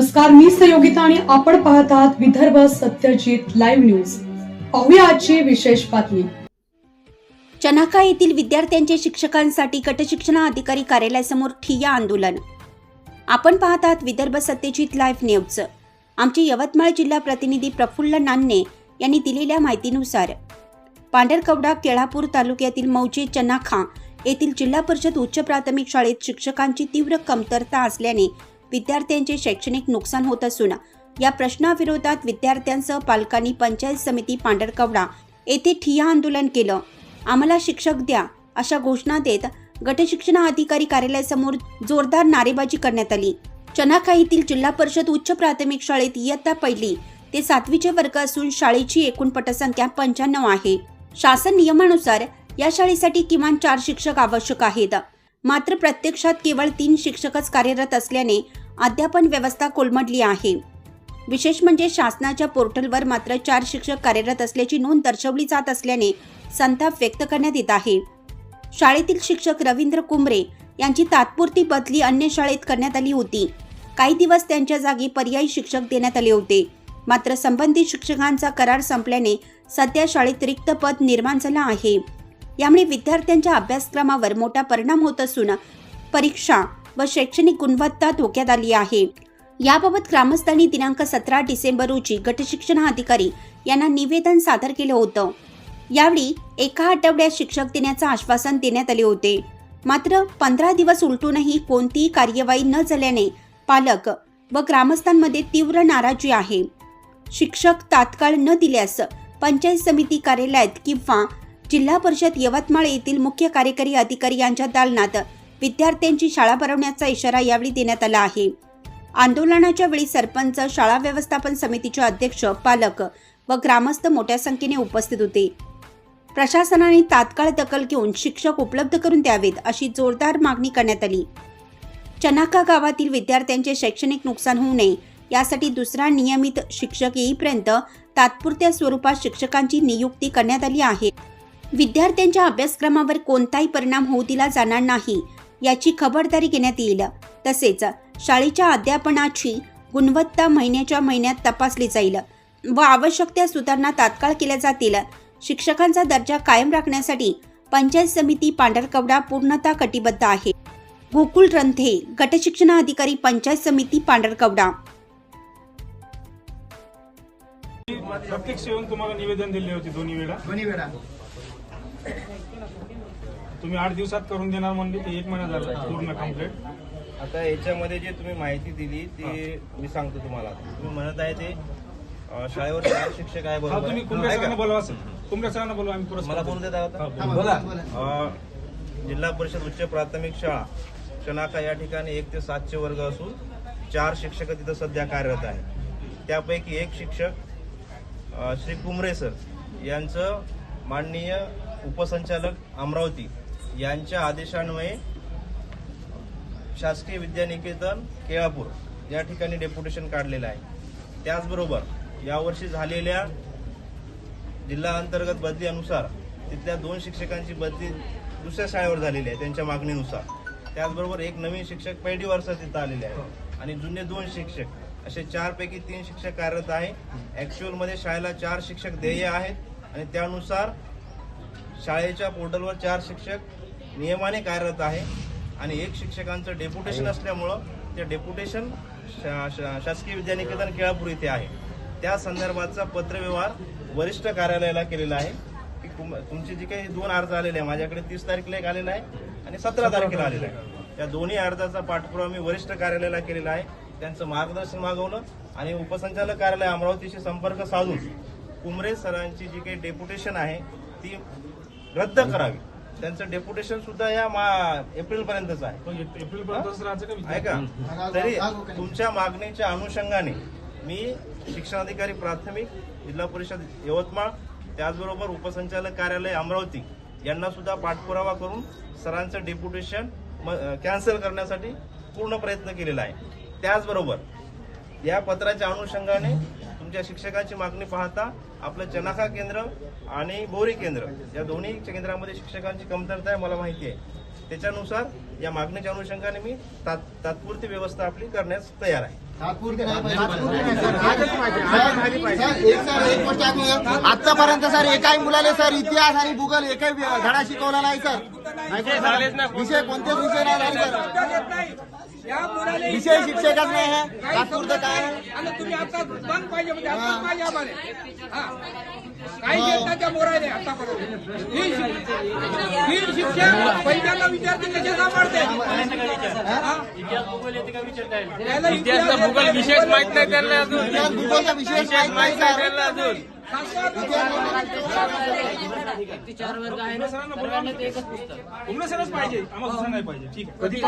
नमस्कार मी सहयोगिता आणि आपण पाहत आहात विदर्भ सत्यजित लाईव्ह न्यूज पाहूया आजची विशेष बातमी. चनाका येथील विद्यार्थ्यांचे शिक्षकांसाठी गटशिक्षणा अधिकारी कार्यालयासमोर ठिय्या आंदोलन. आपण पाहत आहात विदर्भ सत्यजित लाईव्ह न्यूज आमचे यवतमाळ जिल्हा प्रतिनिधी प्रफुल्ल नान्ने यांनी दिलेल्या माहितीनुसार पांढरकवडा केळापूर तालुक्यातील मौजे चनाखा येथील जिल्हा परिषद उच्च प्राथमिक शाळेत शिक्षकांची तीव्र कमतरता असल्याने विद्यार्थ्यांचे शैक्षणिक नुकसान होत असून या प्रश्नाविरोधात विद्यार्थ्यांसह पालकांनी पंचायत समिती पांढरकवडा येथे ठिय्या आंदोलन केलं. आम्हाला शिक्षक द्या अशा घोषणा देत गटशिक्षण अधिकारी कार्यालयासमोर जोरदार नारेबाजी करण्यात आली. चनाखा येथील जिल्हा परिषद उच्च प्राथमिक शाळेत इयत्ता पहिली ते सातवीचे वर्ग असून शाळेची एकूण पटसंख्या पंच्याण्णव आहे. शासन नियमानुसार या शाळेसाठी किमान चार शिक्षक आवश्यक आहेत. मात्र प्रत्यक्षात केवळ तीन शिक्षकच कार्यरत असल्याने अध्यापन व्यवस्था कोलमडली आहे. विशेष म्हणजे शासनाच्या पोर्टलवर मात्र चार शिक्षक कार्यरत असल्याची नोंद दर्शवली जात असल्याने संताप व्यक्त करण्यात येत आहे. शाळेतील शिक्षक रवींद्र कुंबरे यांची तात्पुरती बदली अन्य शाळेत करण्यात आली होती. काही दिवस त्यांच्या जागी पर्यायी शिक्षक देण्यात आले होते. मात्र संबंधित शिक्षकांचा करार संपल्याने सध्या शाळेत रिक्त पद निर्माण झालं आहे. यामुळे विद्यार्थ्यांच्या अभ्यासक्रमावर मोठा परिणाम होत असून परीक्षा व शैक्षणिक गुणवत्ता धोक्यात आली आहे. याबाबत ग्रामस्थांनी दिनांक सतरा डिसेंबर रोजी गटशिक्षण अधिकारी यांना निवेदन सादर केलं होतं. यावेळी एका आठवड्यात शिक्षक देण्याचं आश्वासन देण्यात आले होते. मात्र पंधरा दिवस उलटूनही कोणतीही कार्यवाही न झाल्याने पालक व ग्रामस्थांमध्ये तीव्र नाराजी आहे. शिक्षक तात्काळ न दिल्यास पंचायत समिती कार्यालयात किंवा जिल्हा परिषद यवतमाळ येथील मुख्य कार्यकारी अधिकारी यांच्या दालनात विद्यार्थ्यांची शाळा भरवण्याचा इशारा यावेळी देण्यात आला आहे. आंदोलनाच्या वेळी सरपंच शाळा व्यवस्थापन समितीचे अध्यक्ष पालक व ग्रामस्थ मोठ्या संख्येने उपस्थित होते. प्रशासनाने तात्काळ दखल घेऊन शिक्षक उपलब्ध करून द्यावेत अशी जोरदार मागणी करण्यात आली. चनाका गावातील विद्यार्थ्यांचे शैक्षणिक नुकसान होऊ नये यासाठी दुसरा नियमित शिक्षक येईपर्यंत तात्पुरत्या स्वरूपात शिक्षकांची नियुक्ती करण्यात आली आहे. विद्यार्थ्यांच्या अभ्यासक्रमावर कोणताही परिणाम होऊ दिला जाणार नाही याची खबरदारी घेण्यात येईल. तसेच शाळेच्या अध्यापनाची गुणवत्ता महिन्याच्या महिन्यात तपासली जाईल व आवश्यक त्या सुधारणा तात्काळ केल्या जातील. शिक्षकांचा दर्जा कायम राखण्यासाठी पंचायत समिती पांढरकवडा पूर्णतः कटिबद्ध आहे. गोकुळ रंथे गटशिक्षणाधिकारी पंचायत समिती पांढरकवडा. प्रत्यक्ष येऊन तुम्हाला निवेदन दिले होते दोन्ही वेळा? दोन्ही वेळा. तुम्ही आठ दिवसात करून देणार म्हणले ते एक महिना झाला पूर्ण कंप्लीट आता याच्यामध्ये जे तुम्ही माहिती दिली ती मी सांगतो तुम्हाला. तुम्ही म्हणत आहे ते अं, शाळेवर चार शिक्षक आहे हा बरोबर तुम्ही? कुंभ्या. सरांना बोलवा असेल. कुंभ्या सरांना बोलवा आम्ही पुरस्कार मला बोलू देत आहात हा, बोला. बोला, बोला. अं, जिल्हा परिषद उच्च प्राथमिक शाळा शनाका या ठिकाणी एक ते सातचे वर्ग असून चार शिक्षक तिथं सध्या कार्यरत आहे त्यापैकी एक शिक्षक अं, श्री कुमरे सर. यांचं माननीय उपसंचालक अमरावती. यांच्या आदेशान्वये शासकीय विद्यानिकेतन केळापूर या ठिकाणी डेप्युटेशन काढलेलं आहे. त्याचबरोबर यावर्षी झालेल्या जिल्हा अंतर्गत बदलीनुसार तिथल्या दोन शिक्षकांची बदली दुसऱ्या शाळेवर झालेली आहे त्यांच्या मागणीनुसार. त्याचबरोबर एक नवीन शिक्षक पैडी वर्षात तिथं आलेले आहे. आणि जुने दोन शिक्षक असे चारपैकी तीन शिक्षक कार्यरत आहे. ॲक्च्युअलमध्ये शाळेला चार शिक्षक देय आहेत. आणि त्यानुसार शाळेच्या पोर्टलवर चार शिक्षक नियमाने कार्यरत आहे आणि एक शिक्षकांचं डेप्युटेशन असल्यामुळं ते डेप्युटेशन शा, शा, शासकीय विद्यानिकेतन केळापूर इथे आहे. त्या संदर्भाचा पत्रव्यवहार वरिष्ठ कार्यालयाला केलेला आहे. की तुम- तुमचे जे काही दोन अर्ज आलेले आहे माझ्याकडे तीस तारखेला एक आलेला आहे आणि सतरा तारखेला आलेला आहे. त्या दोन्ही अर्जाचा पाठपुरावा मी वरिष्ठ कार्यालयाला केलेला आहे. त्यांचं मार्गदर्शन मागवलं आणि उपसंचालक कार्यालय अमरावतीशी संपर्क साधून कुमरे सरांची जी काही डेप्युटेशन आहे ती रद्द करावी. त्यांचं डेप्युटेशन सुद्धा या मा एप्रिल पर्यंतच आहे. पण एप्रिल पर्यंतच राहायचं का तरी तुमच्या मागणीच्या अनुषंगाने मी शिक्षणाधिकारी प्राथमिक जिल्हा परिषद यवतमाळ त्याचबरोबर उपसंचालक कार्यालय अमरावती यांना सुद्धा पाठपुरावा करून सरांचं डेप्युटेशन कॅन्सल करण्यासाठी पूर्ण प्रयत्न केलेला आहे. त्याचबरोबर या पत्राच्या अनुषंगाने तुमच्या शिक्षकाची मागणी पाहता आपलं चनाखा केंद्र आणि बोरी केंद्र या दोन्ही केंद्रामध्ये शिक्षकांची कमतरता आहे मला माहिती आहे. त्याच्यानुसार या मागणीच्या अनुषंगाने मी तात- तात्पुरती व्यवस्था आपली करण्यास तयार आहे. आतापर्यंत सर. एकाही मुलाला सर इतिहास आणि भूगोल एकही धडा शिकवला नाही सर. विषय कोणतेच विषय नाही सर विषय शिक्षकच नाही आहे. तात्पुरतं काय? आहे? आणि तुम्ही आता बंद पाहिजे म्हणजे आता पाहिजे आम्हाला. हा. काही घेता त्या मोरायने आतापर्यंत ही पहिल्यांदा विद्यार्थी कसे सापडते हा? त्याला इतिहास भूगोल विशेष माहीत नाही त्यांना अजून. भूगोलचा विषय माहीत नाही सर अजून. उमरे सरच पाहिजे आम्हाला दुसरं नाही पाहिजे ठीक आहे कधी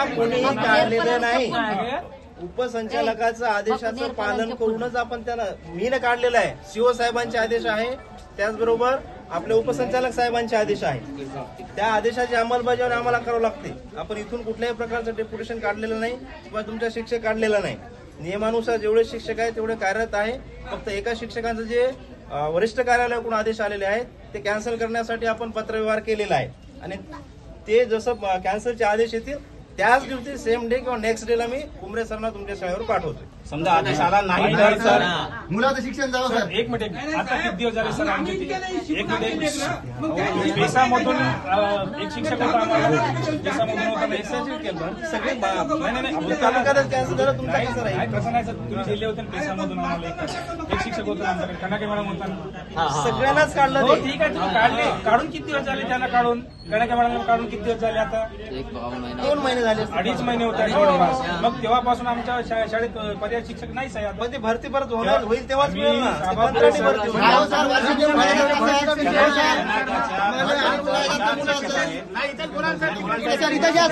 आता काढलेलं नाही. उपसंचालकाचं आदेशाचं पालन करूनच आपण त्यांना मी न काढलेलं आहे. सीओ साहेबांचे आदेश आहे त्याचबरोबर आपले उपसंचालक साहेबांचे आदेश आहे. त्या आदेशाची अंमलबजावणी आम्हाला करावं लागते. आपण इथून कुठल्याही प्रकारचं डेप्युटेशन काढलेलं नाही किंवा तुमच्या शिक्षक काढलेला नाही. नियमानुसार जेवढे शिक्षक आहेत तेवढे कार्यरत आहे. फक्त एका शिक्षकांचं जे वरिष्ठ कार्यालयाकडून आदेश आलेले आहेत ते कॅन्सल करण्यासाठी आपण पत्रव्यवहार केलेला आहे. आणि ते जसं कॅन्सलचे आदेश येतील त्याच दिवशी सेम डे किंवा नेक्स्ट डेला मी कुमरे सरना तुमच्या शाळेवर पाठवतोय. समजा आदेश आला नाही तर सर मुलाचं शिक्षण जावं सर एक मिनिट आता किती दिवस झाले सर आमचे एक मिनिट अं, एक शिक्षक होता आम्हाला होता केलं सगळे बा- नाही नाही नाही आपल्या तालुक्यातच कॅन्सल झालं तुमचं नाही कसं नाही, राहील तसं नाही सर तुम्ही दिले होते ना पेसामधून आम्हाला एक एक शिक्षक होता आमच्याकडे कनाके मॅडम होता ना. सगळ्यांनाच काढलं हो ते ठीक आहे तुम्ही काढले काढून किती दिवस झाले त्यांना काढून कनाके मॅडम काढून किती दिवस झाले आता दोन महिने झाले अडीच महिने होते मग तेव्हापासून आमच्या शा- शाळेत अं, पर्याय शिक्षक नाहीच आहे आता पण ते भरती परत होणार होईल तेव्हाच मिळेल ना ते कंत्राटी भरती होईल. सर वर्षाचे महिने कसं आहे? विषय आहे. इकडे सर इथं घ्या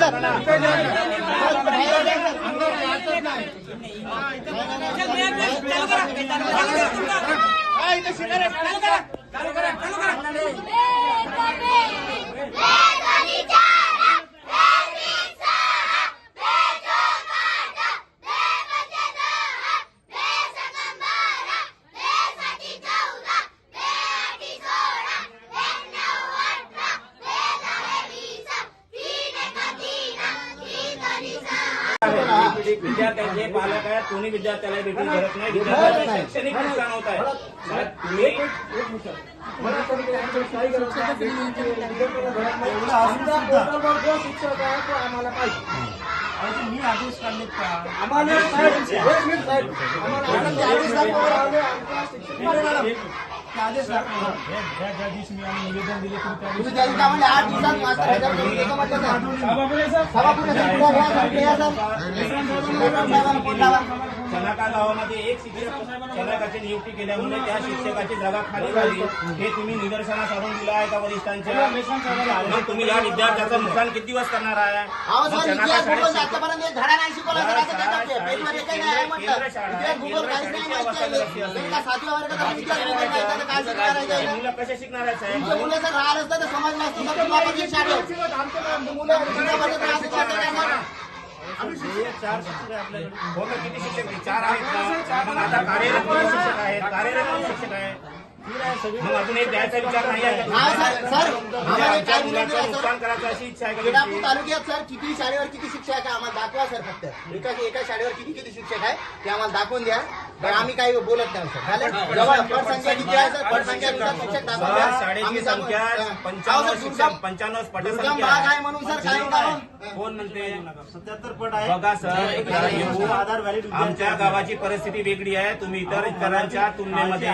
सर विद्यार्थ्यांचे पालक आहेत कोणी विद्यार्थ्याला भेटून करत नाही. विद्यार्थ्यांचं शैक्षणिक नुकसान होत आहे. साहेब, तुम्ही मी आदेश काढलेत का? आम्हाला पुढे पुढे सर. साहेबांना फोन लावा. चनाका गावामध्ये एक शिक्षक चनाकाची नियुक्ती केल्यामुळे त्या शिक्षकाची जागा खाली झाली हे तुम्ही निदर्शनास आणून दिलं आहे का वरिष्ठांच्या मग तुम्ही या विद्यार्थ्याचं नुकसान किती दिवस करणार आहे शाळेत? मुलं कसे शिकणार साहेब समाज चार शिक्षक आहे आपल्याकडे हो ना, किती शिक्षक आहेत? चार आहेत ना? मग आता कार्यरत किती शिक्षक आहेत कार्यरत किती शिक्षक आहेत मग अजून एक द्यायचा विचार नाही आहे का हा, सर, तुमचा? सर, म्हणजे आम्हाला आमच्या काय मुलाचं बोलायचं आहे, नुकसान सर? करायचं अशी इच्छा आहे का? तालुक्यात सर किती शाळेवर किती शिक्षक आहे आम्हाला दाखवा सर फक्त एका एका शाळेवर किती किती शिक्षक आहे ते आम्हाला दाखवून द्या तर आम्ही काही बोलत नाही सर. झालं? जवळ पटसंख्या किती आहे सर? पटसंख्यानुसार शिक्षक दाखवून द्या सर, शाळेची आम्ही सांगू. संख्या हा. पंच्याण्णव अहो, सर, शिक्षक दुर्गम- पंच्याण्णव दुर्गम पटसंख्या भाग आहे. म्हणून सर काय कारण कोण म्हणते? सत्याहत्तर पट आहे. बघा सर आधार आमच्या गावाची परिस्थिती वेगळी आहे. तुम्ही इतर इतरांच्या तुलनेमध्ये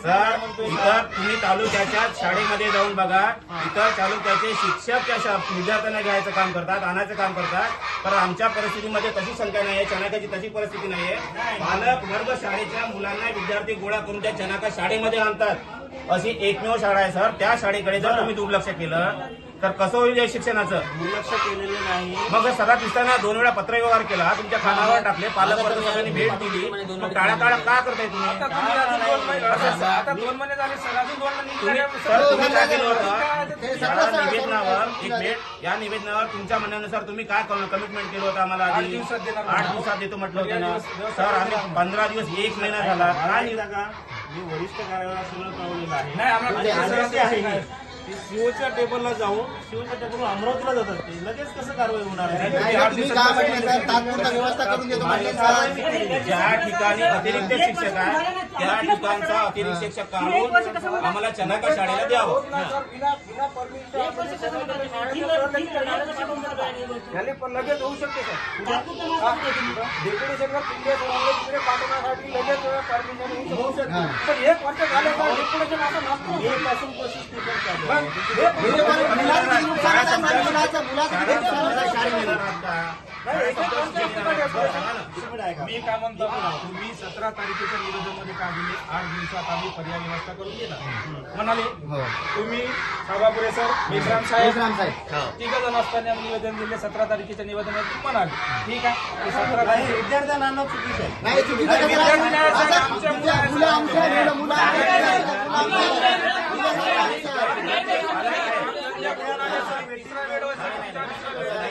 सर इतर तुम्ही तालुक्याच्या शाळेमध्ये जाऊन बघा. इतर तालुक्याचे शिक्षक त्या शा- विद्यार्थ्यांना घ्यायचं काम करतात आणायचं काम करतात. पण आमच्या परिस्थितीमध्ये तशी संख्या नाही आहे चनाकाची तशी परिस्थिती नाही. आहे पालक वर्ग शाळेच्या मुलांना विद्यार्थी गोळा करून त्या चनाका शाळेमध्ये आणतात. अशी एकमेव शाळा आहे सर. त्या शाळेकडे जर तुम्ही दुर्लक्ष केलं तर कसं होईल या शिक्षणाचं? दुर्लक्ष केलेलं नाही. मग सगळ्यात दिसताना दोन वेळा पत्रव्यवहार केला तुमच्या खानावर टाकले पालकवर्ग सगळ्यांनी भेट दिली. मग टाळा टाळा का करताय तुम्ही? दोन महिने झाले सर. अजून दोन महिने. सर तुम्ही काय केलं होतं? निवेदनावर एक मिनिट. या निवेदनावर तुमच्या म्हणण्यानुसार तुम्ही काय कमिटमेंट केलं होतं आम्हाला आठ दिवसात देतो म्हटलं होतं ना. सर आम्ही पंधरा दिवस एक महिना झाला. काय निघा का मी वरिष्ठ कार्यालयात सगळं कळवलेलं आहे. नाही आम्हाला म्हणजे. ते सीओच्या टेबलला जाऊन सीओच्या टेबलवर अमरावतीला जातात ते. लगेच कसं कारवाई होणार आहे? तुम्ही काय तात्पुरता व्यवस्था करून देतो सर ज्या ठिकाणी अतिरिक्त शिक्षक आहे त्या ठिकाणचा अतिरिक्त शिक्षक काढून आम्हाला चनाका शाळेला द्यावं. याले पण लगेच होऊ शकते सर. डेप्युटेशनवर पिंडे सोडवले तिकडे पाठवण्यासाठी लगेच परमिशन होऊ शकते. पण एक वर्ष झालं तर डेप्युटेशन असं नसतं. मग हे म्हणजे पण मी काय म्हणतो तुम्ही सतरा तारखेच्या निवेदनामध्ये काय दिले आठ दिवसात आम्ही पर्याय व्यवस्था करून देणार म्हणाले तुम्ही सभापुरे सर मेश्राम साहेब विश्राम साहेब. तिघ जण असताना निवेदन दिले सतरा तारखेच्या निवेदनात तुम्ही म्हणाले. ठीक आहे. ते सतरा तारखे विद्यार्थ्यांना चुकीचं आहे. नाही चुकीचं कसं विद्यार्थी नाही, आहे? सर, असं आमच्या तुमच्या मुलं आमच्या मुलं मुलं आमच्या मुलं आमच्या आम्ही याच्यात नाही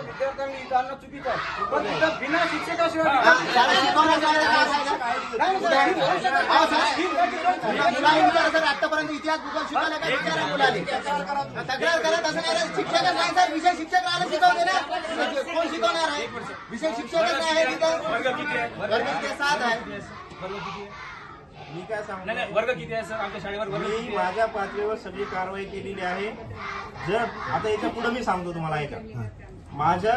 विद्यार्थ्यांनी इथं आणणं चुकीचं आहे. पण तिथं बिना आतापर्यंत इतिहास भूगोल शिकवलं काय विचारा मुलाने. तक्रार करत असं नाही रे, शिक्षकच नाही सर. विषय शिक्षक राहिला शिकवते ना. कोण शिकवणार आहे? विषय शिक्षकच नाही तिथं. वर्ग? सात मी काय सांगू? नाही नाही वर्ग किती आहे सर? आमच्या शाळेवर वर्ग मी माझ्या पातळीवर सगळी कारवाई केलेली आहे. जर आता याच्यापुढे मी सांगतो तुम्हाला ऐका. माझ्या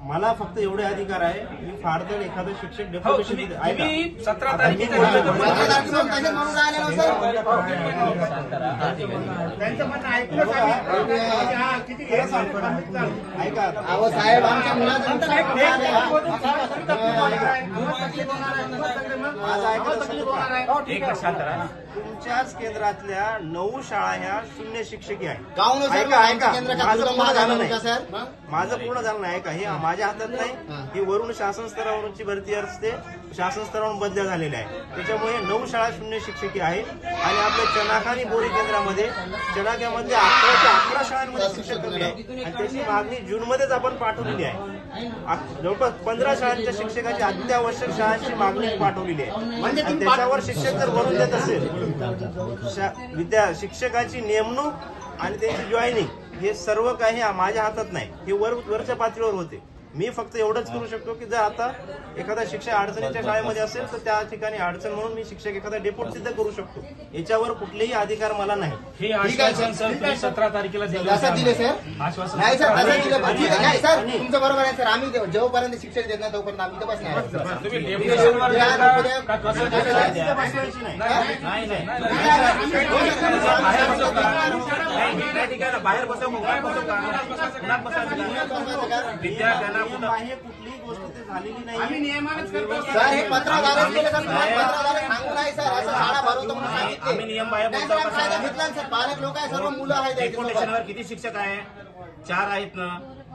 मला फक्त एवढे अधिकार आहे मी फार तर एखादं शिक्षक हो डेप्युटेशन तुम्ही तुम्ही सतरा ऐका. अहो साहेब आमच्या मुलाचं करा तुमच्याच केंद्रातल्या नऊ शाळा ह्या शून्य शिक्षकी आहेत. ऐका, ऐका. माझं पूर्ण झालं नाही. माझं पूर्ण झालं नाही. का हे माझ्या हातात नाही. ही. वरून शासन स्तरावरची भरती असते. शासन स्तरावरून बदल्या झालेल्या आहे. त्याच्यामुळे नऊ शाळा शून्य शिक्षकी आहे आणि आपल्या चनाका आणि बोरी केंद्रामध्ये चनाक्यामध्ये अकरा ते अकरा शाळांमध्ये शिक्षक कमी आहे आणि त्याची मागणी जून मध्येच आपण पाठवलेली आहे. जवळपास पंधरा शाळांच्या शिक्षकाची अत्यावश्यक शाळांची मागणी पाठवलेली आहे. म्हणजे आणि त्याच्यावर शिक्षक जर भरून देत असेल विद्या शिक्षकाची नेमणूक आणि त्यांची जॉईनिंग हे सर्व काही माझ्या हातात नाही. हे वर वरच्या पातळीवर होते. मी फक्त एवढंच करू शकतो की जर आता एखादा शिक्षक अडचणीच्या शाळेमध्ये असेल तर त्या ठिकाणी अडचण म्हणून मी शिक्षक एखादा डेपोट सिद्ध करू शकतो. याच्यावर कुठलेही अधिकार मला नाही. हे आश्वासन सर. तुम्ही सतरा तारखेला दिलं असं दिले सर. आश्वासन नाही सर सतरा असं दिलं आणि- ठीक आहे, नाही सर. आणि- तुमचं बरोबर आहे सर. आम्ही ते- जोपर्यंत शिक्षक देत नाही तोपर्यंत आम्ही. तुम्ही डेप्युटेशनवर. का कसं बसवायची नाही. नाही नाही बाहेर बसव? नाही, बाहेर का? विद्यार्थ्यांना कुठं बाह्य कुठलीही गोष्ट ते झालेली नाही. सर हे पत्र झालं केलं सर तुम्हाला पत्र झालं सांगू नाही सर. असं शाळा भरवतो म्हणून आम्ही नियम बाह्य नाही बोलतो सर आम्ही फायदा कसा घेतला ना सर. पालक लोक आहे सर्व मुलं आहेत त्याच्यासोबत. किती शिक्षक आहे? चार आहेत ना.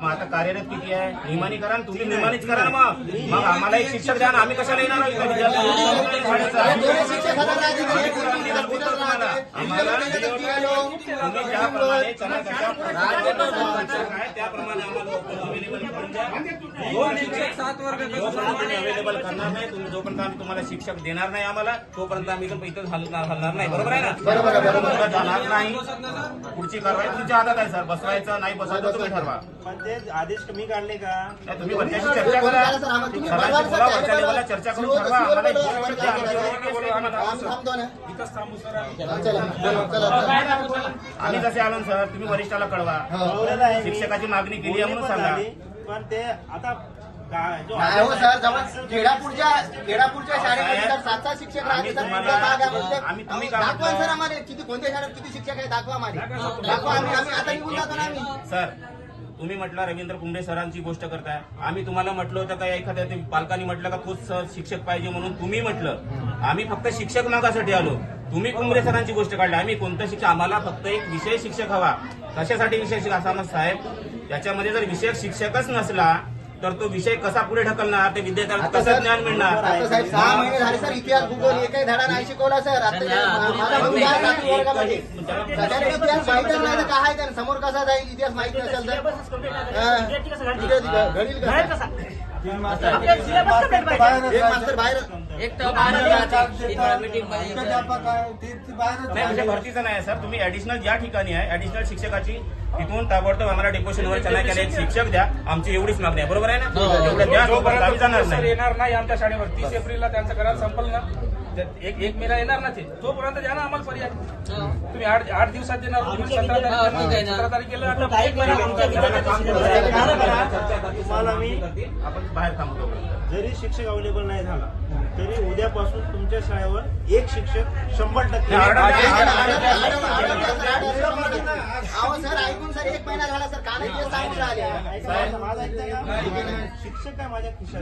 मग आता कार्यरत किती आहे? नियमानी करा ना तुम्ही नियमानीच करा ना मग. मग आम्हाला एक शिक्षक द्या ना. आम्ही कशाला येणार? हे दोन्ही शिक्षक. तुम्ही ज्याप्रमाणे त्याप्रमाणे आम्हाला अवेलेबल करून द्या दोन शिक्षक सात वर्ग जोपर्यंत अवेलेबल करणार नाही तुम्ही जोपर्यंत आम्ही तुम्हाला शिक्षक देणार नाही आम्हाला तोपर्यंत आम्ही इथं इथं हलणार हलणार नाही. बरोबर आहे ना? बरोबर जाणार नाही. पुढची कारवाई तुमच्या हातात आहे सर. बसवायचं नाही बसवायचं तुम्ही ठरवा. पण ते आदेश तुम्ही काढले का? तुम्ही वरच्याशी चर्चा करा. सरांची बोला, वरच्या. लेवलला चर्चा करून ठरवा. आम्हाला आम्ही थांबतो ना. इथंच थांबू सर. आम्ही. चला चला. चला चला. आम्ही कसे आलो ना सर तुम्ही वरिष्ठाला कळवा. हो. शिक्षकाची मागणी केली आहे म्हणून सांगा. पण ते आता नाही हो सर जवळ खेडापूरच्या खेडापूरच्या शाळेमध्ये सात सात शिक्षक राहते आम्ही- तुम्ही दाखवा? सर आम्हाला किती कोणत्या शाळेत किती शिक्षक आहे दाखवा आम्हाला. दाखवा आम्ही आम्ही आता निघून जातो ना आम्ही. सर तुम्ही म्हटलं रवींद्र कुंभे सरांची गोष्ट करताय. आम्ही तुम्हाला म्हटलं होतं का एखाद्या ते पालकांनी म्हटलं का तोच सर शिक्षक पाहिजे म्हणून तुम्ही म्हटलं. आम्ही फक्त शिक्षक मागासाठी आलो. तुम्ही कुंभरे सरांची गोष्ट काढली. आम्ही कोणतं शिक्षक आम्हाला फक्त एक विषय शिक्षक हवा. कशासाठी विषय शिक्षक? असा मग साहेब त्याच्यामध्ये जर विषय शिक्षकच नसला तर तो विषय कसा पुढे ढकलणार? ते विद्यार्थ्याला आता कसं सर- ज्ञान मिळणार? आता साहेब सहा महिने झाले सर इतिहास भूगोल एकही धडा नाही शिकवला सर. आता जे- माझा भाऊ आहे सातवी वर्गामध्ये. सगळ्यांना इतिहास माहितच नाही तर काय आहे समोर कसा जाईल? इतिहास माहीत नसेल तर. हा. घडील कसा? एक मास्तर बाहेर नाही म्हणजे भरतीचं नाही सर. तुम्ही ऍडिशनल ज्या ठिकाणी आहे ऍडिशनल शिक्षकाची तिथून ताबडतोब आम्हाला डेपोशनवर चला केला. एक शिक्षक द्या. आमची एवढीच मागणी आहे. बरोबर आहे ना? एवढं द्या येणार नाही आमच्या शाळेवर तीस एप्रिलला त्यांचं करार संपल ना एक एक मेला येणार ना ते. तोपर्यंत द्या ना आम्हाला पर्याय. तुम्ही आठ आठ दिवसात देणार तुम्ही सतरा तारीख सतरा तारखेला एक तुम्हाला मी आपण बाहेर थांबतो. जरी शिक्षक अवेलेबल नाही झाला तरी उद्यापासून तुमच्या शाळेवर एक शिक्षक शंभर टक्के? शिक्षक काय माझ्या खिशात